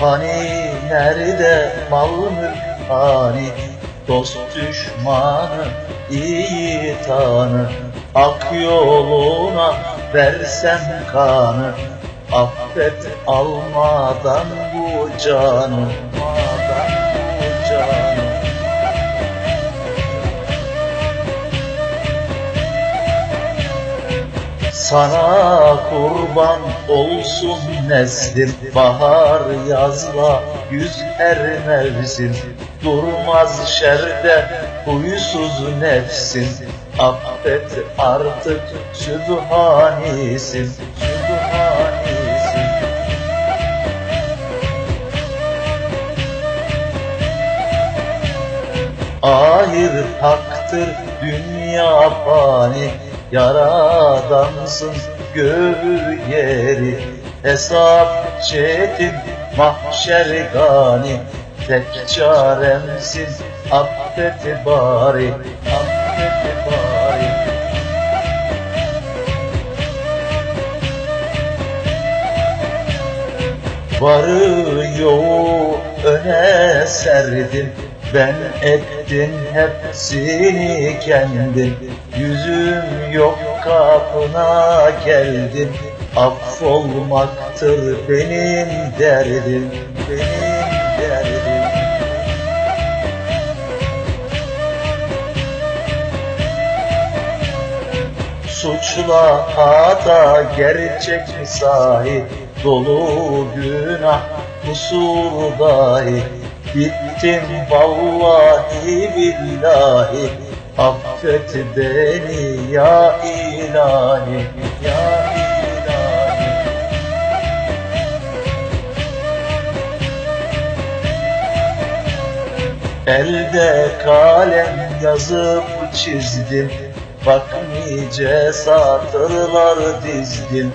Hani nerede mal mülk? Hani Dost düşmanı iyi tanı. Ak yoluna versem kanı. Affet almadan bu canı Sana kurban olsun neslim Bahar yazla yüz her mevsim Durmaz şerde huysuz nefsin Affet artık Sübhanisin Sübhanisin Ahir haktır dünya fani Yaradansın göğü yeri Hesap çetin mahşer gani. Tek çaremsin affet bari Affet bari. Varı yoğu öne serdim Ben ettim hepsini kendim Yüzüm yok kapına geldim. Affolmaktır benim derdim Benim derdim. Suçla hata gerçek mi sahi? Dolu günah kusur dahi Bittim vallahi billahi Affet beni ya ilahi Ya ilahi. Elde kalem yazıp çizdim Bak nice satırlar dizdim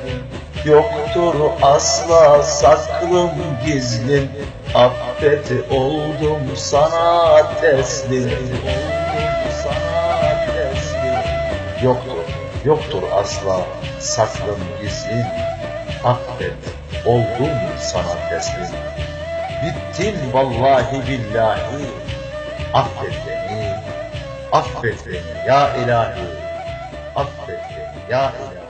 Yoktur asla saklım gizlim Affet oldum sana teslim. Yoktur, yoktur asla saklım gizlim Affet oldum sana teslim. Bittin vallahi billahi. Affet beni, affet beni ya ilahi. Affet beni ya ilahi